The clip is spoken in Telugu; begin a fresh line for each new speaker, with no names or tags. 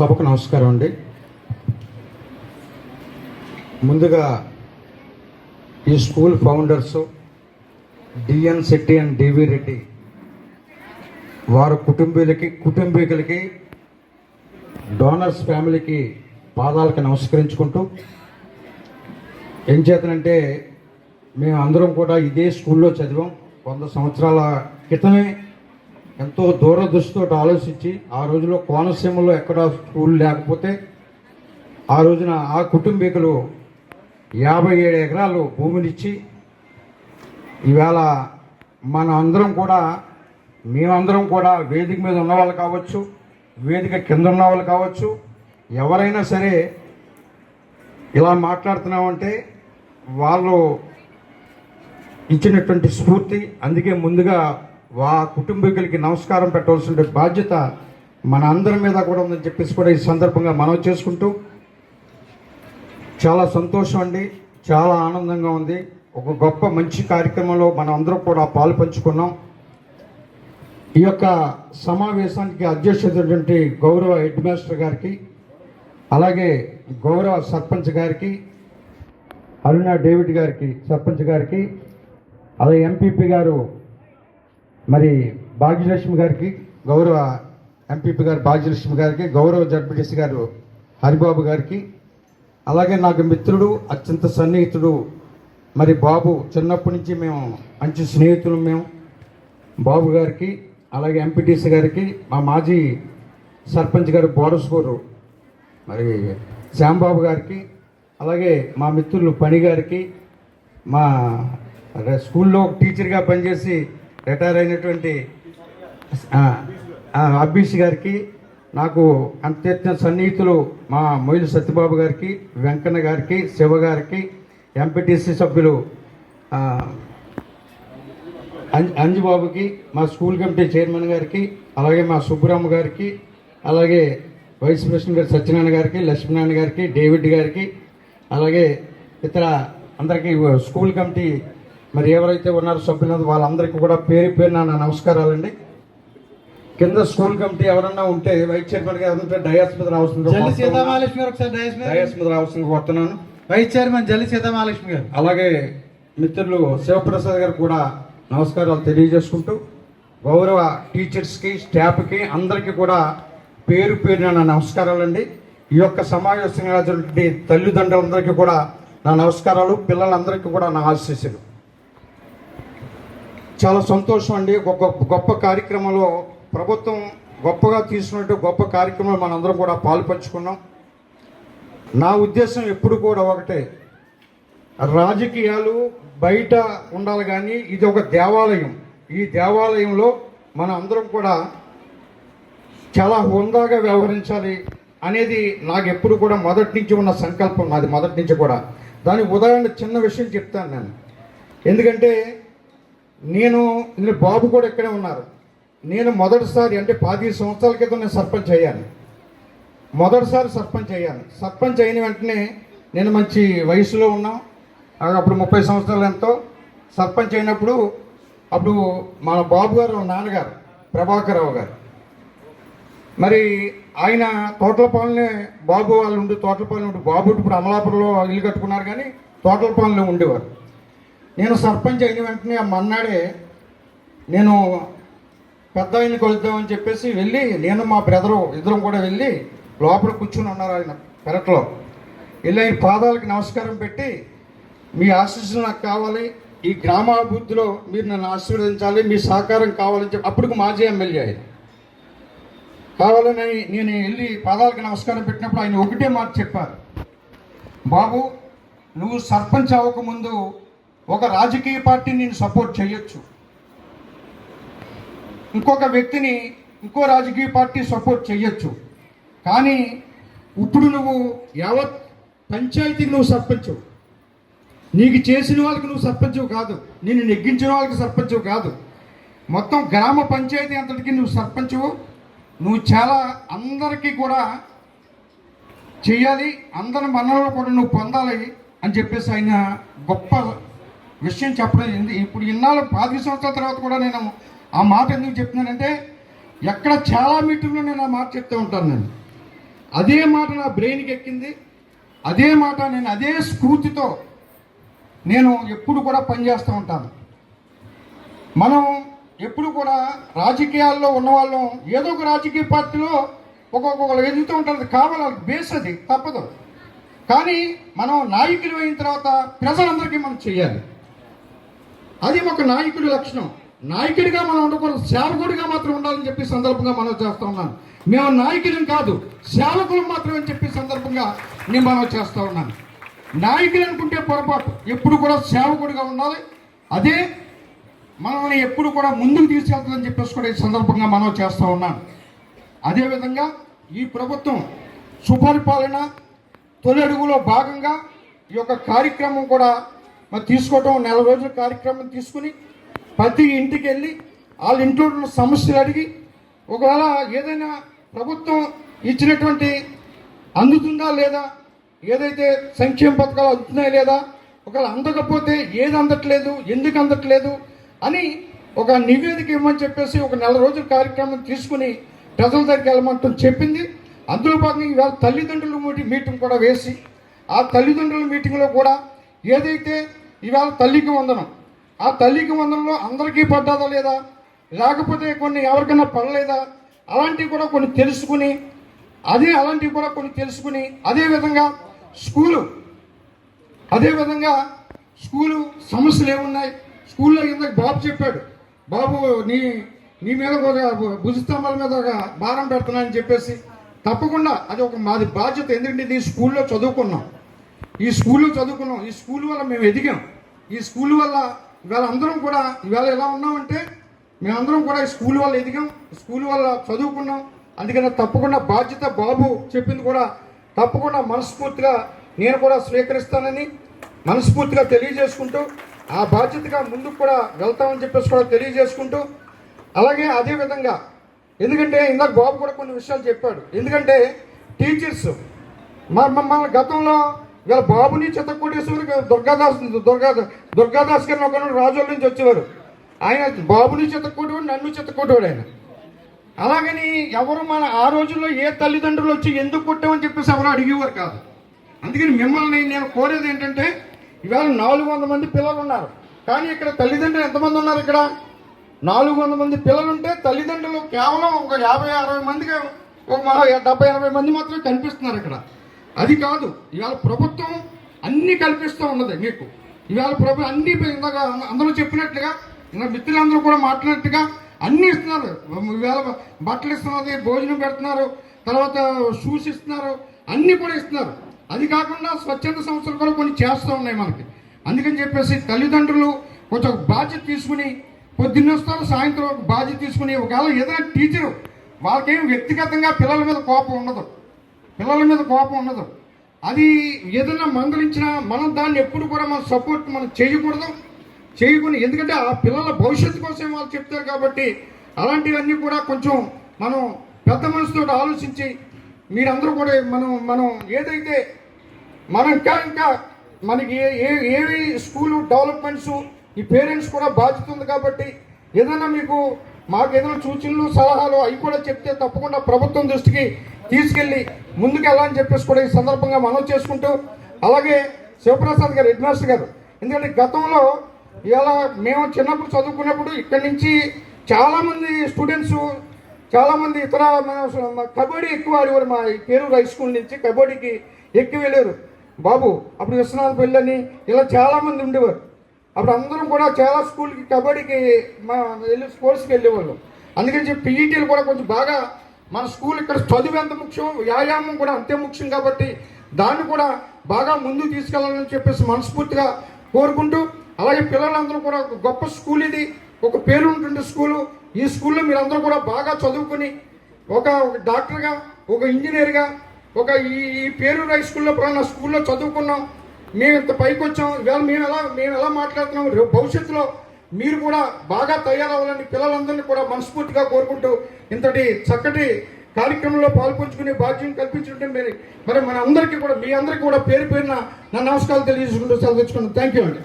సభకు నమస్కారం అండి. ముందుగా ఈ school founders D N Shetty and D V Reddy వారి కుటుంబీలకి కుటుంబీకులకి డోనర్స్ ఫ్యామిలీకి పాదాలకు నమస్కరించుకుంటూ ఏం చేతనంటే మేము అందరం కూడా ఇదే స్కూల్లో చదివాం. వంద సంవత్సరాల క్రితమే ఎంతో దూరదృష్టితో ఆలోచించి ఆ రోజులో కోనసీమలో ఎక్కడ స్కూల్ లేకపోతే ఆ రోజున ఆ కుటుంబీకులు యాభై ఏడు ఎకరాలు భూమినిచ్చి ఈవేళ మన అందరం కూడా మేమందరం కూడా వేదిక మీద ఉన్నవాళ్ళు కావచ్చు వేదిక కింద ఉన్న వాళ్ళు కావచ్చు ఎవరైనా సరే ఇలా మాట్లాడుతున్నామంటే వాళ్ళు ఇచ్చినటువంటి స్ఫూర్తి అందుకే ముందుగా వా కుటుంబీకులకి నమస్కారం పెట్టవలసిన బాధ్యత మన అందరి మీద కూడా ఉందని చెప్పేసి కూడా ఈ సందర్భంగా మనం చేసుకుంటూ చాలా సంతోషం అండి. చాలా ఆనందంగా ఉంది. ఒక గొప్ప మంచి కార్యక్రమంలో మనం అందరం కూడా పాలు పంచుకున్నాం. ఈ యొక్క సమావేశానికి అధ్యక్షుడైనటువంటి గౌరవ హెడ్ మాస్టర్ గారికి అలాగే గౌరవ సర్పంచ్ గారికి అరుణ డేవిడ్ గారికి సర్పంచ్ గారికి అలాగే ఎంపీపీ గారు మరి భాగ్యలక్ష్మి గారికి గౌరవ ఎంపీపీ గారు భాగ్యలక్ష్మి గారికి గౌరవ జడ్పీటీసీ గారు హరిబాబు గారికి అలాగే నాకు మిత్రుడు అత్యంత సన్నిహితుడు మరి బాబు చిన్నప్పటి నుంచి మేము మంచి స్నేహితులు మేము. బాబు గారికి అలాగే ఎంపీటీసీ గారికి మా మాజీ సర్పంచ్ గారు బోడస్కూరు మరి శ్యాంబాబు గారికి అలాగే మా మిత్రులు పని గారికి మా స్కూల్లో టీచర్గా పనిచేసి రిటైర్ అయినటువంటి ఆ, గారికి నాకు అంత్యత్న సన్నిహితులు మా మొయిలు సత్యబాబు గారికి వెంకన్న గారికి శివ గారికి ఎంపీటీసీ సభ్యులు అంజుబాబుకి మా స్కూల్ కమిటీ చైర్మన్ గారికి అలాగే మా సుబ్బరామ గారికి అలాగే వైస్ ప్రెసిడెంట్ గారు సత్యనారాయణ గారికి లక్ష్మీనారాయణ గారికి డేవిడ్ గారికి అలాగే ఇతర అందరికీ స్కూల్ కమిటీ మరి ఎవరైతే ఉన్నారో సభ్యులు వాళ్ళందరికీ కూడా పేరు పేరు నా నమస్కారాలండి. కింద స్కూల్ కమిటీ ఎవరన్నా ఉంటే వైస్ చైర్మన్ గారు డయాస్ మీద రావాల్సింది
సీతామహాలక్ష్మి ఒకసారి డయాస్ మీద
డయాస్ మీద రావాల్సింది కోరుతున్నాను
వైస్ చైర్మన్ జల్లి సీతామహాలక్ష్మి గారు.
అలాగే మిత్రులు శివప్రసాద్ గారు కూడా నమస్కారాలు తెలియజేసుకుంటూ గౌరవ టీచర్స్కి స్టాఫ్కి అందరికీ కూడా పేరు పేరున నా నమస్కారాలండి. ఈ యొక్క సమావేశంగా తల్లిదండ్రులందరికీ కూడా నా నమస్కారాలు పిల్లలందరికీ కూడా నా ఆశీస్సులు. చాలా సంతోషం అండి. గొప్ప గొప్ప కార్యక్రమంలో ప్రభుత్వం గొప్పగా తీసుకున్నట్టు గొప్ప కార్యక్రమంలో మనందరం కూడా పాలు పంచుకున్నాం. నా ఉద్దేశం ఎప్పుడు కూడా ఒకటే. రాజకీయాలు బయట ఉండాలి కానీ ఇది ఒక దేవాలయం. ఈ దేవాలయంలో మన అందరం కూడా చాలా హుందాగా వ్యవహరించాలి అనేది నాకు ఎప్పుడు కూడా మొదటి నుంచి ఉన్న సంకల్పం. నాది మొదటి నుంచి కూడా. దాని ఉదాహరణ చిన్న విషయం చెప్తాను నేను. ఎందుకంటే నేను నేను బాబు కూడా ఇక్కడే ఉన్నారు. నేను మొదటిసారి అంటే పది సంవత్సరాల క్రితం నేను సర్పంచ్ అయ్యాను. మొదటిసారి సర్పంచ్ అయ్యాను. సర్పంచ్ అయిన వెంటనే నేను మంచి వయసులో ఉన్నాం. అప్పుడు ముప్పై సంవత్సరాలు ఎంతో. సర్పంచ్ అయినప్పుడు అప్పుడు మన బాబు గారు నాన్నగారు ప్రభాకరరావు గారు. మరి ఆయన తోటలపాలనే బాబు వాళ్ళు ఉండి తోటలపాలెం ఉండి బాబు ఇప్పుడు అమలాపురంలో ఇల్లు కట్టుకున్నారు కానీ తోటలపాలెంలో ఉండేవారు. నేను సర్పంచ్ అయిన వెంటనే మన్నాడే నేను పెద్ద ఆయన కొలుద్దామని చెప్పేసి వెళ్ళి నేను మా బ్రదరు ఇద్దరం కూడా వెళ్ళి లోపల కూర్చుని ఉన్నారు ఆయన పెరట్లో. వెళ్ళి ఆయన పాదాలకి నమస్కారం పెట్టి మీ ఆశీస్సులు నాకు కావాలి ఈ గ్రామాభివృద్ధిలో మీరు నన్ను ఆశీర్వదించాలి మీ సహకారం కావాలని చెప్పి అప్పటికి మాజీ ఎమ్మెల్యే ఆయన. కావాలని నేను వెళ్ళి పాదాలకి నమస్కారం పెట్టినప్పుడు ఆయన ఒకటే మాట చెప్పారు. బాబు నువ్వు సర్పంచ్ అవ్వకముందు ఒక రాజకీయ పార్టీని నేను సపోర్ట్ చేయొచ్చు. ఇంకొక వ్యక్తిని ఇంకో రాజకీయ పార్టీ సపోర్ట్ చేయొచ్చు. కానీ ఇప్పుడు నువ్వు యావత్ పంచాయతీకి నువ్వు సర్పంచు. నీకు చేసిన వాళ్ళకి నువ్వు సర్పంచు కాదు. నేను నెగ్గించిన వాళ్ళకి సర్పంచ్ కాదు. మొత్తం గ్రామ పంచాయతీ అంతటికి నువ్వు సర్పంచ్. నువ్వు చాలా అందరికీ కూడా చేయాలి. అందరి మనలో కూడా నువ్వు పొందాలి అని చెప్పేసి ఆయన గొప్ప విషయం చెప్పడం ఏంది? ఇప్పుడు ఇన్నాళ్ళు పాతి సంవత్సరాల తర్వాత కూడా నేను ఆ మాట ఎందుకు చెప్తున్నానంటే ఎక్కడ చాలా మీటింగ్లో నేను ఆ మాట చెప్తూ ఉంటాను నేను. అదే మాట నా బ్రెయిన్కి ఎక్కింది. అదే మాట నేను అదే స్ఫూర్తితో నేను ఎప్పుడు కూడా పనిచేస్తూ ఉంటాను. మనం ఎప్పుడు కూడా రాజకీయాల్లో ఉన్నవాళ్ళం ఏదో ఒక రాజకీయ పార్టీలో ఒక్కొక్కరు ఎదుగుతూ ఉంటుంది కావాలి వాళ్ళకి బేస్ అది తప్పదు. కానీ మనం నాయకులు అయిన తర్వాత ప్రజలందరికీ మనం చేయాలి. అది ఒక నాయకుడి లక్షణం. నాయకుడిగా మనం ఉండకూడదు సేవకుడిగా మాత్రం ఉండాలని చెప్పి సందర్భంగా మనం చేస్తూ ఉన్నాను. మేము నాయకులం కాదు సేవకులు మాత్రమే చెప్పి సందర్భంగా నేను మనం చేస్తూ ఉన్నాను. నాయకులు అనుకుంటే పొరపాటు ఎప్పుడు కూడా సేవకుడిగా ఉండాలి. అదే మనల్ని ఎప్పుడు కూడా ముందుకు తీసుకెళ్తుందని చెప్పేసి కూడా ఈ సందర్భంగా మనం చేస్తూ ఉన్నాను. అదేవిధంగా ఈ ప్రభుత్వం సుపరిపాలన తొలి అడుగులో భాగంగా ఈ యొక్క కార్యక్రమం కూడా మరి తీసుకోవటం నెల రోజుల కార్యక్రమం తీసుకుని ప్రతి ఇంటికి వెళ్ళి వాళ్ళ ఇంట్లో ఉన్న సమస్యలు అడిగి ఒకవేళ ఏదైనా ప్రభుత్వం ఇచ్చినటువంటి అందుతుందా లేదా ఏదైతే సంక్షేమ పథకాలు అందుతున్నాయా లేదా ఒకవేళ అందకపోతే ఏది అందట్లేదు ఎందుకు అందట్లేదు అని ఒక నివేదిక ఇవ్వమని చెప్పేసి ఒక నెల రోజుల కార్యక్రమం తీసుకుని ప్రజల దగ్గరికి వెళ్ళమంటూ చెప్పింది. అందులో భాగంగా ఇవాళ తల్లిదండ్రుల మీటింగ్ కూడా వేసి ఆ తల్లిదండ్రుల మీటింగ్లో కూడా ఏదైతే ఇవాళ తల్లికి వందనం ఆ తల్లికి వందనంలో అందరికీ పడ్డాదా లేదా? లేకపోతే కొన్ని ఎవరికైనా పడలేదా? అలాంటివి కూడా కొన్ని తెలుసుకుని అదే అలాంటివి కూడా కొన్ని తెలుసుకుని అదేవిధంగా స్కూలు అదేవిధంగా స్కూలు సమస్యలు ఏమున్నాయి? స్కూల్లో ఇందాక బాబు చెప్పాడు బాబు నీ నీ మీద ఒక భుజస్తంభాల మీద ఒక భారం పెడుతున్నానని చెప్పేసి తప్పకుండా అది ఒక మాది బాధ్యత. ఎందుకంటే ఇది స్కూల్లో చదువుకున్నాం. ఈ స్కూల్లో చదువుకున్నాం. ఈ స్కూల్ వల్ల మేము ఎదిగాం. ఈ స్కూల్ వల్ల ఇవాళ అందరం కూడా ఇవాళ ఎలా ఉన్నామంటే మేమందరం కూడా ఈ స్కూల్ వల్ల ఎదిగాం. స్కూల్ వల్ల చదువుకున్నాం. అందుకని తప్పకుండా బాధ్యత బాబు చెప్పింది కూడా తప్పకుండా మనస్ఫూర్తిగా నేను కూడా స్వీకరిస్తానని మనస్ఫూర్తిగా తెలియజేసుకుంటూ ఆ బాధ్యతగా ముందుకు కూడా వెళ్తామని చెప్పేసి కూడా తెలియజేసుకుంటూ అలాగే అదే విధంగా ఎందుకంటే ఇందాక బాబు కూడా కొన్ని విషయాలు చెప్పాడు. ఎందుకంటే టీచర్స్ మా మమ్మల్ని గతంలో ఇలా బాబుని చిత్తకోటేశ్వరికి దుర్గాదాస్ దుర్గా దుర్గాదాస్ గారిని ఒక రాజుల నుంచి వచ్చేవారు. ఆయన బాబుని చిత్తకోటివాడు నన్ను చిత్తకోటివాడు ఆయన. అలాగని ఎవరు మన ఆ రోజుల్లో ఏ తల్లిదండ్రులు వచ్చి ఎందుకు కొట్టామని చెప్పేసి ఎవరు అడిగేవారు కాదు. అందుకని మిమ్మల్ని నేను కోరేది ఏంటంటే ఇవాళ నాలుగు వందల మంది పిల్లలు ఉన్నారు. కానీ ఇక్కడ తల్లిదండ్రులు ఎంతమంది ఉన్నారు ఇక్కడ? నాలుగు వందల మంది పిల్లలు ఉంటే తల్లిదండ్రులు కేవలం ఒక యాభై అరవై మందికి ఒక మా డెబ్బై ఎనభై మంది మాత్రమే కనిపిస్తున్నారు ఇక్కడ. అది కాదు ఇవాళ ప్రభుత్వం అన్నీ కల్పిస్తూ ఉన్నది మీకు. ఇవాళ ప్రభుత్వం అన్ని ఇందాక అందరూ చెప్పినట్లుగా ఇంకా మిత్రులందరూ కూడా మాట్లాడినట్టుగా అన్నీ ఇస్తున్నారు. ఇవాళ బట్టలు ఇస్తున్నది భోజనం పెడుతున్నారు తర్వాత షూస్ ఇస్తున్నారు అన్నీ కూడా ఇస్తున్నారు. అది కాకుండా స్వచ్ఛంద సంస్థలు కూడా కొన్ని చేస్తూ ఉన్నాయి మనకి. అందుకని చెప్పేసి తల్లిదండ్రులు కొంచెం బాధ్యత తీసుకుని పొద్దున్న వస్తారు సాయంత్రం బాధ్యత తీసుకుని ఒకవేళ ఏదైనా టీచరు వాళ్ళకేం వ్యక్తిగతంగా పిల్లల మీద కోపం ఉండదు. పిల్లల మీద కోపం ఉండదు. అది ఏదైనా మందలించినా మనం దాన్ని ఎప్పుడు కూడా మనం సపోర్ట్ మనం చేయకూడదు. చేయకుండా ఎందుకంటే ఆ పిల్లల భవిష్యత్తు కోసం వాళ్ళు చెప్తారు కాబట్టి అలాంటివన్నీ కూడా కొంచెం మనం పెద్ద మనసుతో ఆలోచించి మీరందరూ కూడా మనం మనం ఏదైతే మనం ఇంకా ఇంకా మనకి ఏ ఏ ఏవి స్కూలు డెవలప్మెంట్స్ ఈ పేరెంట్స్ కూడా బాధ్యత ఉంది కాబట్టి ఏదైనా మీకు మాకు ఏదైనా సూచనలు సలహాలు అవి కూడా చెప్తే తప్పకుండా ప్రభుత్వం దృష్టికి తీసుకెళ్ళి ముందుకు చెప్పేసి కూడా ఈ సందర్భంగా మనం చేసుకుంటూ అలాగే శివప్రసాద్ గారు హెడ్ మాస్టర్ గారు ఎందుకంటే గతంలో ఇలా మేము చిన్నప్పుడు చదువుకున్నప్పుడు ఇక్కడి నుంచి చాలామంది స్టూడెంట్స్ చాలామంది ఇతర కబడ్డీ ఎక్కువ ఆడేవారు. మా పేరు హై స్కూల్ నుంచి కబడ్డీకి ఎక్కి వెళ్ళారు బాబు అప్పుడు విశ్వనాథ్ పెళ్ళని ఇలా చాలామంది ఉండేవారు. అప్పుడు అందరం కూడా చాలా స్కూల్కి కబడ్డీకి మా వెళ్ళి స్పోర్ట్స్కి వెళ్ళేవాళ్ళు. అందుకని చెప్పి పీఈటీలు కూడా కొంచెం బాగా మన స్కూల్ ఇక్కడ చదువు ఎంత ముఖ్యం? వ్యాయామం కూడా అంతే ముఖ్యం కాబట్టి దాన్ని కూడా బాగా ముందుకు తీసుకెళ్ళాలని చెప్పేసి మనస్ఫూర్తిగా కోరుకుంటూ అలాగే పిల్లలందరూ కూడా ఒక గొప్ప స్కూల్ ఇది. ఒక పేరు ఉంటుంది స్కూలు. ఈ స్కూల్లో మీరందరూ కూడా బాగా చదువుకుని ఒక డాక్టర్గా ఒక ఇంజనీర్గా ఒక ఈ ఈ పేరు హై స్కూల్లో నా స్కూల్లో చదువుకున్నాం. మేము ఇంత పైకి వచ్చాం ఇవాళ మేము ఎలా మేము ఎలా మాట్లాడుతున్నాం భవిష్యత్తులో మీరు కూడా బాగా తయారవ్వాలని పిల్లలందరినీ కూడా మనస్ఫూర్తిగా కోరుకుంటూ ఇంతటి చక్కటి కార్యక్రమంలో పాల్పంచుకునే బాధ్యం కల్పించుంటే మరి మరి మన అందరికీ కూడా మీ అందరికీ కూడా పేరు పేరున నా నమస్కారాలు తెలియజేసుకుంటూ సెలవు తెచ్చుకున్నాను థ్యాంక్ యూ అండి.